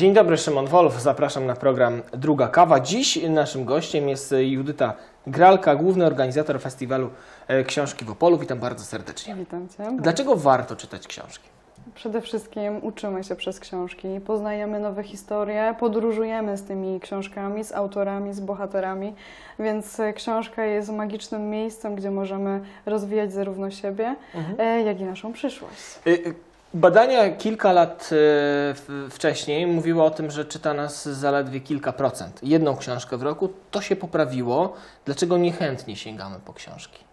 Dzień dobry, Szymon Wolf. Zapraszam na program Druga Kawa. Dziś naszym gościem jest Judyta Gralka, główny organizator festiwalu e, Książki w Opolu. Witam bardzo serdecznie. Witam Cię. Dlaczego warto czytać książki? Przede wszystkim uczymy się przez książki, poznajemy nowe historie, podróżujemy z tymi książkami, z autorami, z bohaterami, więc e, książka jest magicznym miejscem, gdzie możemy rozwijać zarówno siebie, e, jak i naszą przyszłość. Y, Badania kilka lat e, wcześniej mówiły o tym, że czyta nas zaledwie kilka procent. Jedną książkę w roku. To się poprawiło. Dlaczego niechętnie sięgamy po książki?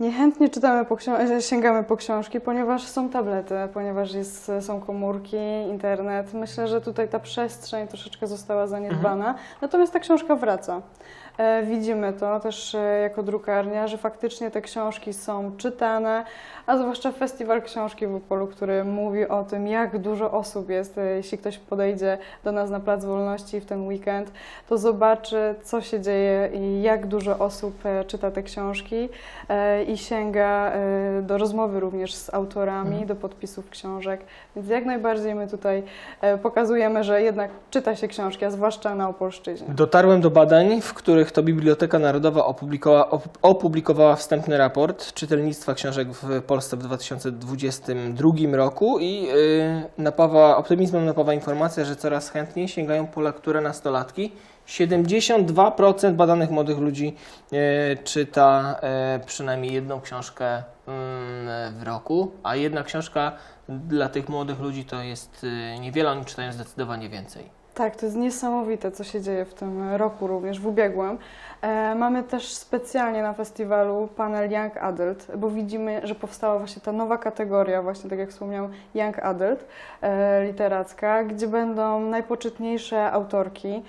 Niechętnie czytamy po e, sięgamy po książki, ponieważ są tablety, ponieważ jest, są komórki, internet. Myślę, że tutaj ta przestrzeń troszeczkę została zaniedbana, natomiast ta książka wraca. E, Widzimy to też e, jako drukarnia, że faktycznie te książki są czytane, a zwłaszcza Festiwal Książki w Opolu, który mówi o tym, jak dużo osób jest. E, Jeśli ktoś podejdzie do nas na Plac Wolności w ten weekend, to zobaczy, co się dzieje i jak dużo osób czyta te książki i sięga do rozmowy również z autorami, do podpisów książek. Więc jak najbardziej my tutaj pokazujemy, że jednak czyta się książki, a zwłaszcza na Opolszczyźnie. Dotarłem do badań, w których to Biblioteka Narodowa opublikowała, op- opublikowała wstępny raport czytelnictwa książek w Polsce w 2022 roku i yy, napawa, optymizmem napawa informacja, że coraz chętniej sięgają po lekturę nastolatki. 72% badanych młodych ludzi yy, czyta yy, przynajmniej jedną książkę mm, w roku, a jedna książka dla tych młodych ludzi to jest niewiele, oni czytają zdecydowanie więcej. Tak, to jest niesamowite, co się dzieje w tym roku również, w ubiegłym. E, mamy też specjalnie na festiwalu panel Young Adult, bo widzimy, że powstała właśnie ta nowa kategoria, właśnie tak jak wspomniałam, Young Adult e, literacka, gdzie będą najpoczytniejsze autorki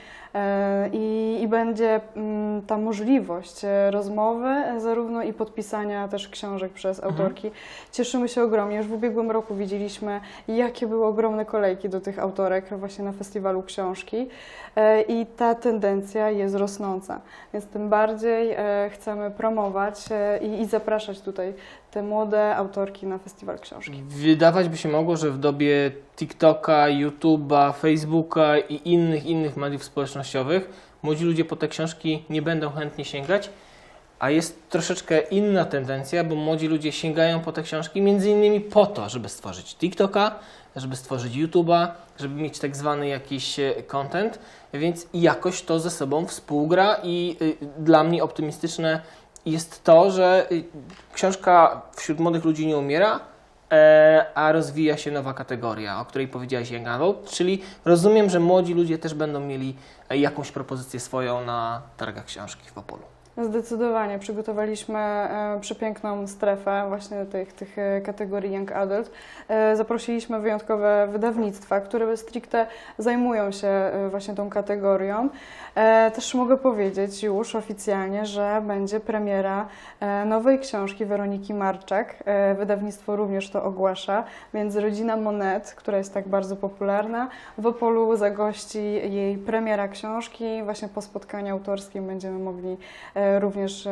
i, i będzie mm, ta możliwość e, rozmowy, e, zarówno i podpisania też książek przez autorki. Cieszymy się ogromnie. Już w ubiegłym roku widzieliśmy, jakie były ogromne kolejki do tych autorek właśnie na festiwalu książki e, i ta tendencja jest rosnąca. Więc tym bardziej e, chcemy promować e, i, i zapraszać tutaj te młode autorki na festiwal książki. Wydawać by się mogło, że w dobie TikToka, YouTube'a, Facebooka i innych, innych mediów społecznościowych młodzi ludzie po te książki nie będą chętnie sięgać, a jest troszeczkę inna tendencja, bo młodzi ludzie sięgają po te książki między innymi po to, żeby stworzyć TikToka, żeby stworzyć YouTube'a, żeby mieć tak zwany jakiś e, content, więc jakoś to ze sobą współgra i y, dla mnie optymistyczne jest to, że y, książka wśród młodych ludzi nie umiera, e, a rozwija się nowa kategoria, o której powiedziałaś Adult, czyli rozumiem, że młodzi ludzie też będą mieli e, jakąś propozycję swoją na targach książki w Opolu. Zdecydowanie. Przygotowaliśmy e, przepiękną strefę właśnie tych, tych e, kategorii Young Adult. E, zaprosiliśmy wyjątkowe wydawnictwa, które stricte zajmują się właśnie tą kategorią. Też mogę powiedzieć już oficjalnie, że będzie premiera nowej książki Weroniki Marczak. Wydawnictwo również to ogłasza, więc Rodzina Monet, która jest tak bardzo popularna, w Opolu zagości jej premiera książki. Właśnie po spotkaniu autorskim będziemy mogli również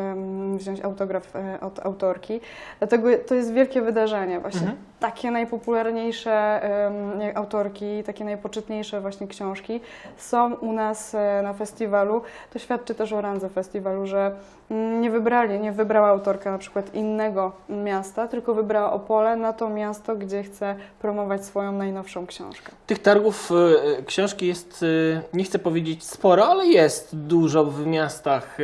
wziąć autograf e, od autorki. Dlatego to jest wielkie wydarzenie. Właśnie Mhm. Takie najpopularniejsze jak autorki, takie najpoczytniejsze właśnie książki są u nas e, na festiwalu. To świadczy też o randze festiwalu, że mm, nie wybrali, nie wybrała autorka na przykład innego miasta, tylko wybrała Opole na to miasto, gdzie chce promować swoją najnowszą książkę. Tych targów e, książki jest, e, nie chcę powiedzieć sporo, ale jest dużo w miastach e,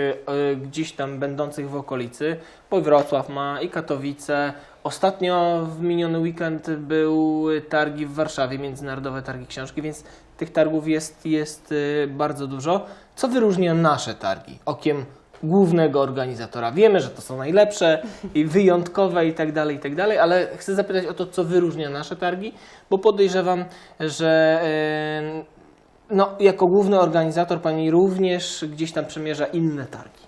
e, gdzieś tam będących w okolicy, bo Wrocław ma i Katowice. Ostatnio w miniony weekend były targi w Warszawie, Międzynarodowe Targi Książki, więc tych targów jest, jest e, bardzo dużo. Co wyróżnia nasze targi okiem głównego organizatora? Wiemy, że to są najlepsze i wyjątkowe i tak dalej, i tak dalej, ale chcę zapytać o to, co wyróżnia nasze targi, bo podejrzewam, że e, no, jako główny organizator Pani również gdzieś tam przemierza inne targi.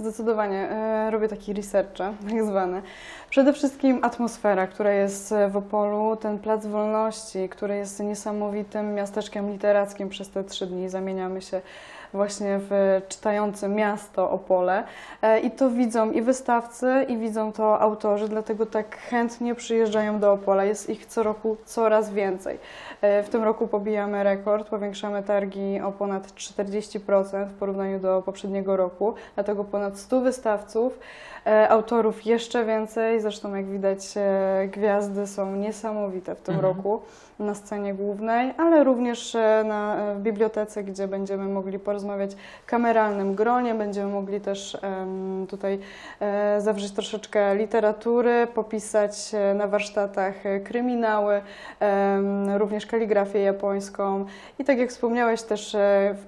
Zdecydowanie e, robię taki research, tak zwany. Przede wszystkim atmosfera, która jest w Opolu, ten Plac Wolności, który jest niesamowitym miasteczkiem literackim przez te trzy dni. Zamieniamy się właśnie w czytające miasto Opole. E, I to widzą i wystawcy, i widzą to autorzy, dlatego tak chętnie przyjeżdżają do Opola. Jest ich co roku coraz więcej. E, W tym roku pobijamy rekord, powiększamy targi o ponad 40% w porównaniu do poprzedniego roku, dlatego ponad 100 wystawców, e, autorów jeszcze więcej, zresztą jak widać e, gwiazdy są niesamowite w tym Mhm. roku na scenie głównej, ale również e, na, e, w bibliotece, gdzie będziemy mogli porozmawiać w kameralnym gronie, będziemy mogli też tutaj e, zawrzeć troszeczkę literatury, popisać na warsztatach kryminały, również kaligrafię japońską i tak jak wspomniałeś też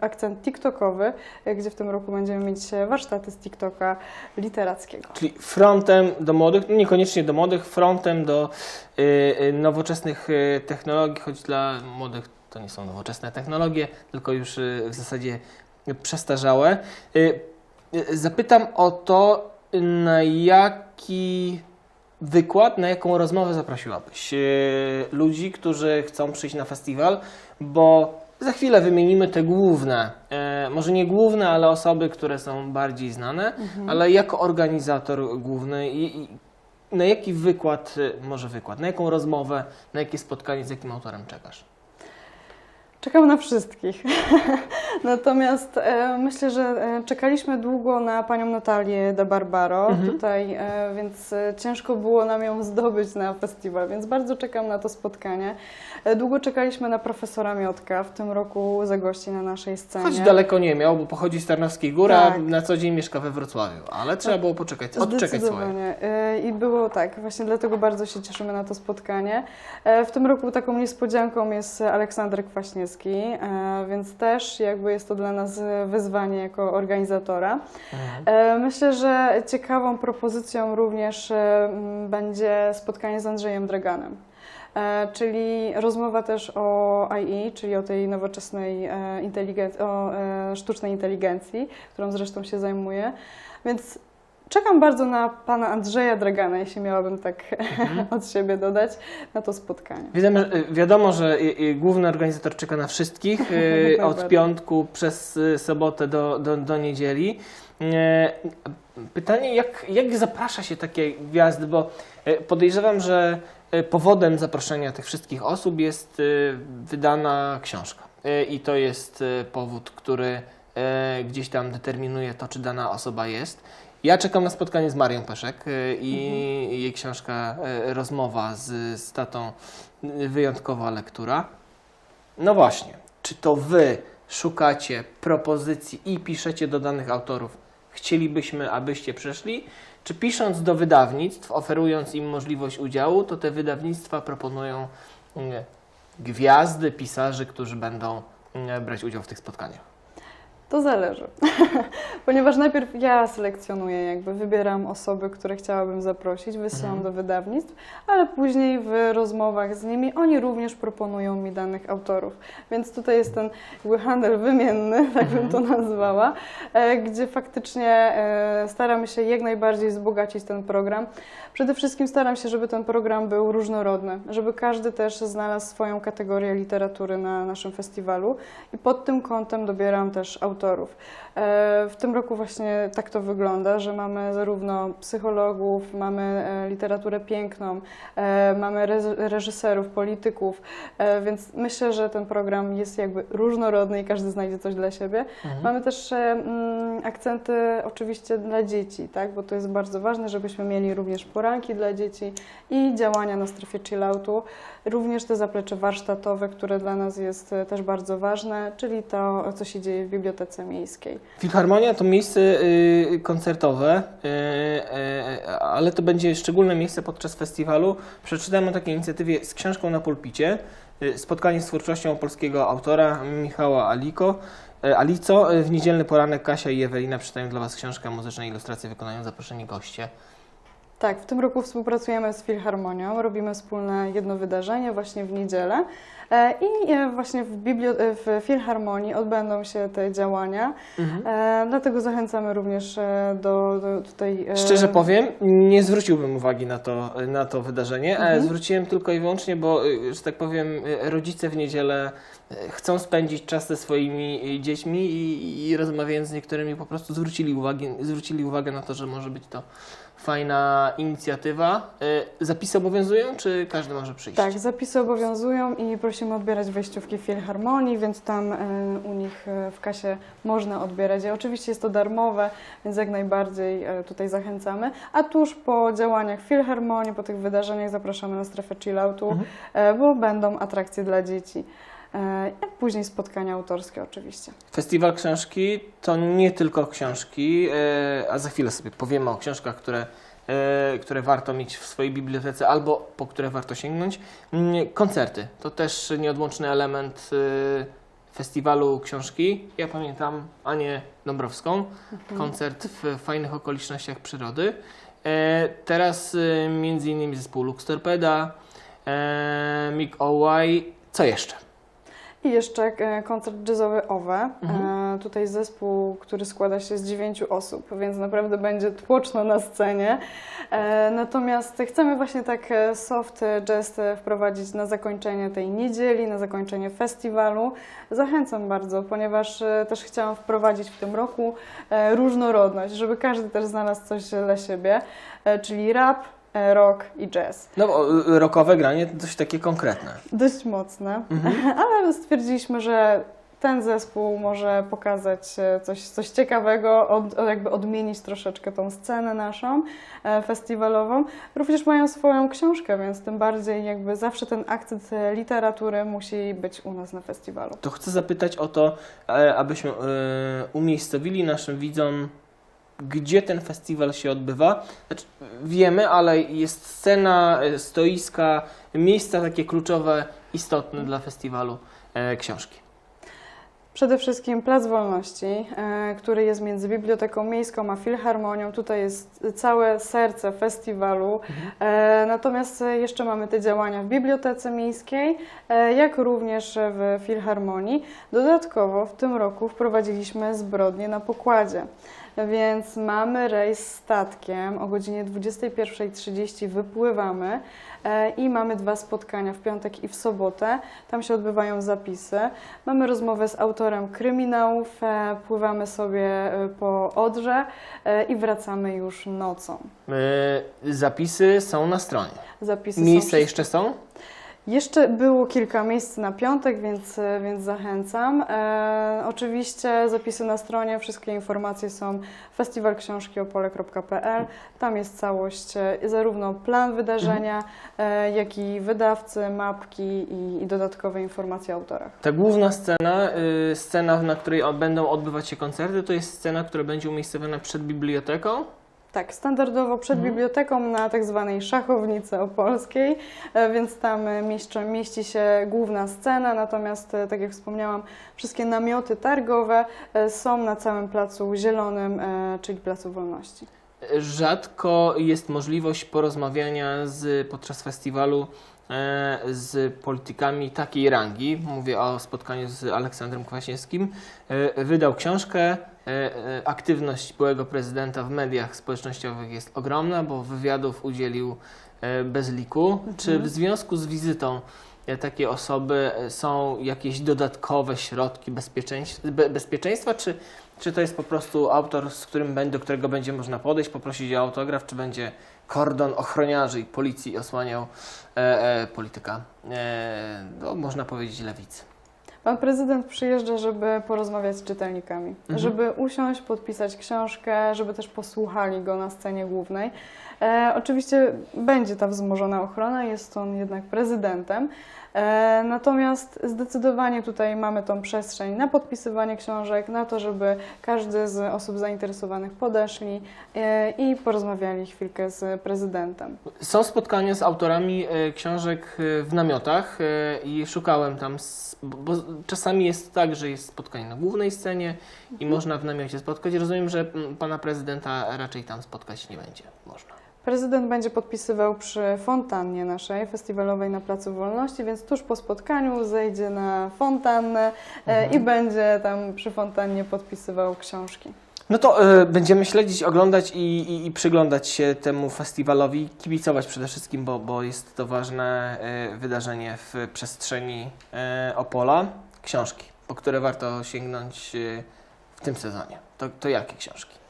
akcent tiktokowy, gdzie w tym roku będziemy mieć warsztaty z TikToka literackiego. Czyli frontem do młodych, no niekoniecznie do młodych, frontem do nowoczesnych y, technologii, choć dla młodych to nie są nowoczesne technologie, tylko już y, w zasadzie przestarzałe. Y, y, zapytam o to, na jaki wykład, na jaką rozmowę zaprosiłabyś y, ludzi, którzy chcą przyjść na festiwal, bo za chwilę wymienimy te główne, e, może nie główne, ale osoby, które są bardziej znane, ale jako organizator główny i, i na jaki wykład, y, może wykład, na jaką rozmowę, na jakie spotkanie z jakim autorem czekasz? Czekam na wszystkich. Natomiast e, myślę, że e, czekaliśmy długo na panią Natalię de Barbaro Mhm. tutaj, e, więc e, ciężko było nam ją zdobyć na festiwal, więc bardzo czekam na to spotkanie. E, długo czekaliśmy na profesora Miotka, w tym roku zagości na naszej scenie. Choć daleko nie miał, bo pochodzi z Tarnowskiej Góry, a Tak. na co dzień mieszka we Wrocławiu, ale trzeba było poczekać, odczekać swoje. E, I było tak, właśnie dlatego bardzo się cieszymy na to spotkanie. E, W tym roku taką niespodzianką jest Aleksander Kwaśniewski, e, więc też jakby jest to dla nas wyzwanie jako organizatora. Mhm. Myślę, że ciekawą propozycją również e, będzie spotkanie z Andrzejem Draganem. Czyli rozmowa też o AI, czyli o tej nowoczesnej inteligencji, o sztucznej inteligencji, którą zresztą się zajmuję. Więc czekam bardzo na pana Andrzeja Dragana, jeśli miałabym tak od siebie dodać, na to spotkanie. Wiadomo, wiadomo, że y, y, główny organizator czeka na wszystkich y, Jak od piątku przez y, sobotę do, do, do niedzieli. Pytanie, jak, jak zaprasza się takie gwiazdy, bo podejrzewam, że powodem zaproszenia tych wszystkich osób jest wydana książka. I to jest powód, który gdzieś tam determinuje to, czy dana osoba jest. Ja czekam na spotkanie z Marią Peszek e, i jej książka e, Rozmowa z, z tatą, wyjątkowa lektura. No właśnie, czy to Wy szukacie propozycji i piszecie do danych autorów, chcielibyśmy, abyście przyszli, czy pisząc do wydawnictw, oferując im możliwość udziału, to te wydawnictwa proponują mm, gwiazdy, pisarzy, którzy będą brać udział w tych spotkaniach? To zależy, ponieważ najpierw ja selekcjonuję, jakby wybieram osoby, które chciałabym zaprosić, wysyłam Mhm. do wydawnictw, ale później w rozmowach z nimi oni również proponują mi danych autorów. Więc tutaj jest ten jakby handel wymienny, tak bym to nazwała, e, gdzie faktycznie e, staramy się jak najbardziej wzbogacić ten program. Przede wszystkim staram się, żeby ten program był różnorodny, żeby każdy też znalazł swoją kategorię literatury na naszym festiwalu i pod tym kątem dobieram też autorów. E, W tym roku właśnie tak to wygląda, że mamy zarówno psychologów, mamy e, literaturę piękną, e, mamy re- reżyserów, polityków, e, więc myślę, że ten program jest jakby różnorodny i każdy znajdzie coś dla siebie. Mamy też e, mm, akcenty oczywiście dla dzieci, tak? bo to jest bardzo ważne, żebyśmy mieli również poranki dla dzieci i działania na strefie chilloutu, również te zaplecze warsztatowe, które dla nas jest e, też bardzo ważne, czyli to, co się dzieje w Bibliotece Miejskiej. Filharmonia to miejsce y, koncertowe, y, y, ale to będzie szczególne miejsce podczas festiwalu. Przeczytałem o takiej inicjatywie z książką na pulpicie. Spotkanie z twórczością polskiego autora Michała Aliko. Alico, w niedzielny poranek Kasia i Ewelina czytają dla Was książkę, muzyczne ilustracje wykonają zaproszeni goście. Tak, w tym roku współpracujemy z Filharmonią, robimy wspólne jedno wydarzenie właśnie w niedzielę. E, I e, właśnie w, biblio- e, w Filharmonii odbędą się te działania, Mhm. dlatego zachęcamy również do, do tutaj... Szczerze powiem, nie zwróciłbym uwagi na to, na to wydarzenie, Mhm. zwróciłem tylko i wyłącznie, bo, że tak powiem, rodzice w niedzielę chcą spędzić czas ze swoimi dziećmi i, i rozmawiając z niektórymi po prostu zwrócili, uwagi, zwrócili uwagę na to, że może być to fajna inicjatywa. Zapisy obowiązują, czy każdy może przyjść? Tak, zapisy obowiązują i prosimy odbierać wejściówki Filharmonii, więc tam e, u nich e, w kasie można odbierać. I oczywiście jest to darmowe, więc jak najbardziej e, tutaj zachęcamy. A tuż po działaniach Filharmonii, po tych wydarzeniach zapraszamy na strefę chilloutu, Mhm. bo będą atrakcje dla dzieci. Jak później spotkania autorskie oczywiście. Festiwal książki to nie tylko książki, a za chwilę sobie powiemy o książkach, które, które warto mieć w swojej bibliotece albo po które warto sięgnąć. Mm, Koncerty to też nieodłączny element e, festiwalu książki. Ja pamiętam Anię Dąbrowską, koncert w fajnych okolicznościach przyrody. E, Teraz e, między innymi zespół Lux Torpeda, e, Mick O'Y. Co jeszcze? I jeszcze e, koncert jazzowy OWE. Mhm. Tutaj zespół, który składa się z dziewięciu osób, więc naprawdę będzie tłoczno na scenie. E, Natomiast chcemy właśnie tak e, soft jazz wprowadzić na zakończenie tej niedzieli, na zakończenie festiwalu. Zachęcam bardzo, ponieważ e, też chciałam wprowadzić w tym roku różnorodność, żeby każdy też znalazł coś dla siebie, czyli rap, rock i jazz. No bo rockowe granie to coś takie konkretne. Dość mocne, Mhm. ale stwierdziliśmy, że ten zespół może pokazać e, coś, coś ciekawego, od, jakby odmienić troszeczkę tą scenę naszą e, festiwalową. Również mają swoją książkę, więc tym bardziej jakby zawsze ten akcent literatury musi być u nas na festiwalu. To chcę zapytać o to, e, abyśmy umiejscowili naszym widzom, gdzie ten festiwal się odbywa. Znaczy, wiemy, ale jest scena, stoiska, miejsca takie kluczowe, istotne dla festiwalu książki. Przede wszystkim Plac Wolności, e, który jest między Biblioteką Miejską a Filharmonią. Tutaj jest całe serce festiwalu. E, Natomiast jeszcze mamy te działania w Bibliotece Miejskiej, e, jak również w Filharmonii. Dodatkowo w tym roku wprowadziliśmy zbrodnie na pokładzie. Więc mamy rejs statkiem o godzinie 21.30 wypływamy e, i mamy dwa spotkania w piątek i w sobotę. Tam się odbywają zapisy. Mamy rozmowę z autorem kryminałów, e, pływamy sobie e, po Odrze i wracamy już nocą. Zapisy są na stronie. Zapisy Miejsca są jeszcze są? Jeszcze było kilka miejsc na piątek, więc, e, więc zachęcam. E, oczywiście zapisy na stronie, wszystkie informacje są festiwalksiążkiopole.pl. Tam jest całość, e, zarówno plan wydarzenia, e, jak i wydawcy, mapki i, i dodatkowe informacje o autorach. Ta główna scena, y, scena, na której będą odbywać się koncerty, to jest scena, która będzie umiejscowiona przed biblioteką. Tak, standardowo przed Mhm. biblioteką na tak zwanej szachownicy opolskiej, e, więc tam e, mieści, mieści się główna scena, natomiast e, tak jak wspomniałam, wszystkie namioty targowe są na całym placu zielonym, czyli Placu Wolności. Rzadko jest możliwość porozmawiania z, podczas festiwalu z politykami takiej rangi. Mówię o spotkaniu z Aleksandrem Kwaśniewskim. E, wydał książkę. E, e, aktywność byłego prezydenta w mediach społecznościowych jest ogromna, bo wywiadów udzielił e, bez liku. Czy w związku z wizytą e, takiej osoby e, są jakieś dodatkowe środki bezpieczeństwa, be, bezpieczeństwa czy czy to jest po prostu autor, z którym, do którego będzie można podejść, poprosić o autograf, czy będzie kordon ochroniarzy i policji osłaniał e, e, polityka, e, no, można powiedzieć, lewicy. Pan prezydent przyjeżdża, żeby porozmawiać z czytelnikami, Mhm. żeby usiąść, podpisać książkę, żeby też posłuchali go na scenie głównej. E, oczywiście będzie ta wzmożona ochrona, jest on jednak prezydentem. E, natomiast zdecydowanie tutaj mamy tą przestrzeń na podpisywanie książek, na to, żeby każdy z osób zainteresowanych podeszli e, i porozmawiali chwilkę z prezydentem. Są spotkania z autorami e, książek w namiotach i szukałem tam, bo, czasami jest tak, że jest spotkanie na głównej scenie i można w namiocie spotkać. Rozumiem, że pana prezydenta raczej tam spotkać nie będzie można. Prezydent będzie podpisywał przy fontannie naszej festiwalowej na Placu Wolności, więc tuż po spotkaniu zejdzie na fontannę e, i będzie tam przy fontannie podpisywał książki. No to y, będziemy śledzić, oglądać i, i, i przyglądać się temu festiwalowi, kibicować przede wszystkim, bo, bo jest to ważne y, wydarzenie w przestrzeni y, Opola. Książki, po które warto sięgnąć y, w tym sezonie. To, to jakie książki?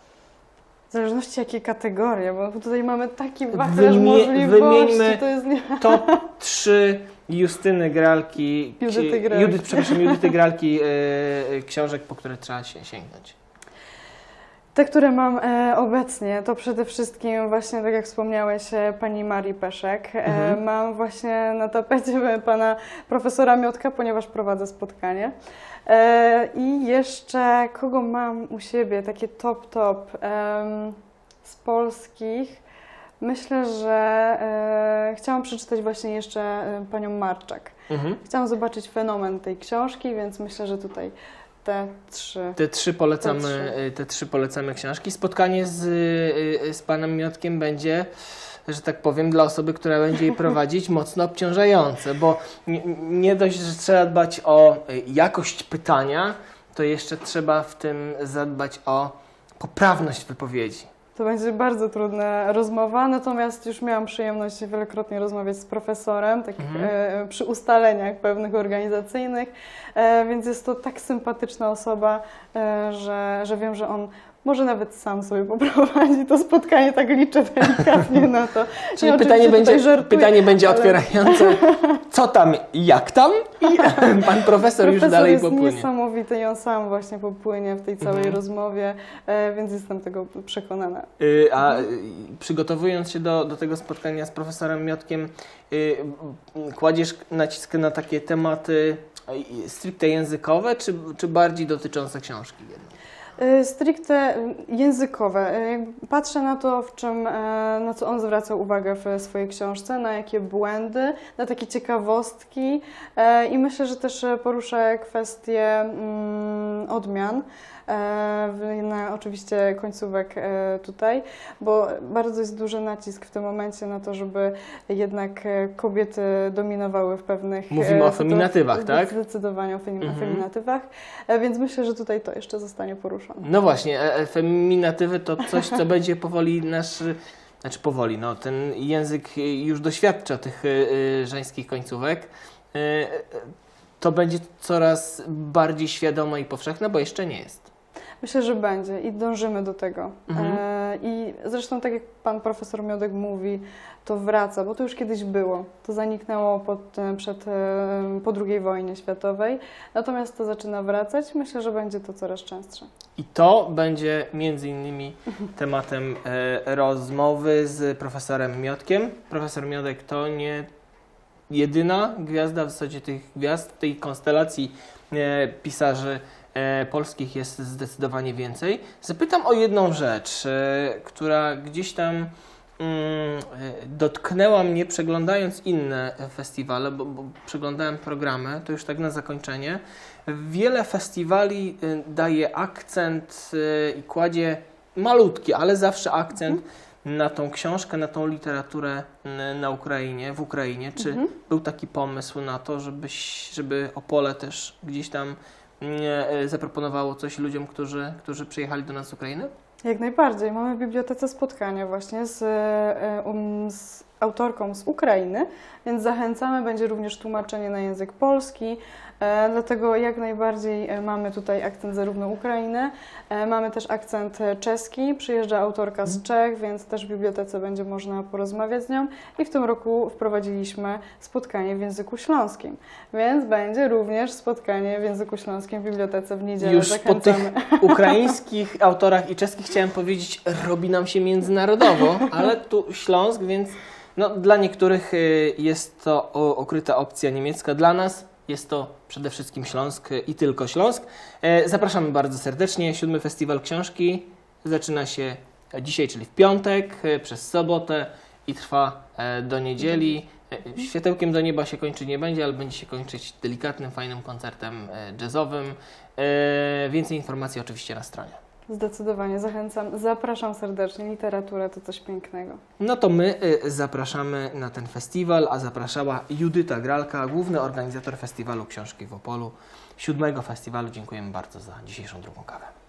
W zależności jakie kategorie, bo tutaj mamy taki Wymie- wachlarz możliwości, wymieńmy- to jest nie... Top 3 Justyny Gralki, Judyty Gralki. Judy, przepraszam, Judyty Gralki y, y, książek, po które trzeba się sięgnąć. Te, które mam e, obecnie, to przede wszystkim właśnie, tak jak wspomniałeś, e, pani Marii Peszek. E, Mhm. Mam właśnie na tapecie pana profesora Miotka, ponieważ prowadzę spotkanie. I jeszcze kogo mam u siebie, takie top, top z polskich. Myślę, że chciałam przeczytać właśnie jeszcze panią Marczak. Mhm. Chciałam zobaczyć fenomen tej książki, więc myślę, że tutaj te trzy. Te trzy polecamy, Te trzy. y, te trzy polecamy książki. Spotkanie z, y, z panem Miotkiem będzie, że tak powiem, dla osoby, która będzie je prowadzić, mocno obciążające, bo nie, nie dość, że trzeba dbać o y, jakość pytania, to jeszcze trzeba w tym zadbać o poprawność wypowiedzi. To będzie bardzo trudna rozmowa, natomiast już miałam przyjemność wielokrotnie rozmawiać z profesorem, tak Mhm. e, przy ustaleniach pewnych organizacyjnych, e, więc jest to tak sympatyczna osoba, e, że, że wiem, że on może nawet sam sobie poprowadzi to spotkanie, tak liczę delikatnie na to. Czyli Ja pytanie będzie, żartuję, pytanie będzie ale- otwierające, co tam, jak tam i pan profesor już Profesor dalej jest popłynie. niesamowity i on sam właśnie popłynie w tej całej Mhm. rozmowie, e, więc jestem tego przekonana. Y, A y, przygotowując się do, do tego spotkania z profesorem Miotkiem, y, kładziesz nacisk na takie tematy stricte językowe, czy, czy bardziej dotyczące książki jednej? Y, Stricte językowe. Jakby Patrzę na to, w czym, e, na co on zwraca uwagę w swojej książce, na jakie błędy, na takie ciekawostki e, i myślę, że też e, poruszę kwestie mm, odmian. E, Na oczywiście końcówek e, tutaj, bo bardzo jest duży nacisk w tym momencie na to, żeby jednak e, kobiety dominowały w pewnych. Mówimy o feminatywach, tak? Zdecydowanie o Mhm. feminatywach, e, więc myślę, że tutaj to jeszcze zostanie poruszone. No właśnie, feminatywy to coś, co będzie powoli nasz, znaczy powoli, no ten język już doświadcza tych żeńskich końcówek. To będzie coraz bardziej świadome i powszechne, bo jeszcze nie jest. Myślę, że będzie i dążymy do tego. Mhm. E, I zresztą, tak jak pan profesor Miodek mówi, to wraca, bo to już kiedyś było. To zaniknęło pod, e, przed, e, po II wojnie światowej, natomiast to zaczyna wracać. Myślę, że będzie to coraz częstsze. I to będzie między innymi tematem e, rozmowy z profesorem Miotkiem. Profesor Miotek to nie jedyna gwiazda, w zasadzie tych gwiazd, tej konstelacji e, pisarzy e, polskich jest zdecydowanie więcej. Zapytam o jedną rzecz, e, która gdzieś tam mm, e, dotknęła mnie przeglądając inne festiwale, bo, bo przeglądałem programy, to już tak na zakończenie. Wiele festiwali daje akcent i kładzie malutki, ale zawsze akcent na tą książkę, na tą literaturę na Ukrainie, w Ukrainie. Czy Mhm. był taki pomysł na to, żebyś, żeby Opole też gdzieś tam zaproponowało coś ludziom, którzy, którzy przyjechali do nas z Ukrainy? Jak najbardziej. Mamy w bibliotece spotkanie właśnie z, e, um, z autorką z Ukrainy, więc zachęcamy. Będzie również tłumaczenie na język polski, e, dlatego jak najbardziej e, mamy tutaj akcent zarówno Ukrainy, e, mamy też akcent e, czeski. Przyjeżdża autorka z Czech, więc też w bibliotece będzie można porozmawiać z nią. I w tym roku wprowadziliśmy spotkanie w języku śląskim, więc będzie również spotkanie w języku śląskim w bibliotece w niedzielę. Już po tych Zachęcamy. ukraińskich autorach i czeskich chciałem powiedzieć, robi nam się międzynarodowo, ale tu Śląsk, więc no, dla niektórych y, jest to o, ukryta opcja niemiecka, dla nas jest to przede wszystkim Śląsk i tylko Śląsk. E, Zapraszamy bardzo serdecznie. Siódmy Festiwal Książki zaczyna się dzisiaj, czyli w piątek, e, przez sobotę i trwa e, do niedzieli. Światełkiem do nieba się kończyć nie będzie, ale będzie się kończyć delikatnym, fajnym koncertem jazzowym. Więcej informacji oczywiście na stronie. Zdecydowanie zachęcam, zapraszam serdecznie. Literatura to coś pięknego. No to my y, zapraszamy na ten festiwal, a zapraszała Judyta Gralka, główny organizator festiwalu książki w Opolu, siódmego festiwalu. Dziękujemy bardzo za dzisiejszą drugą kawę.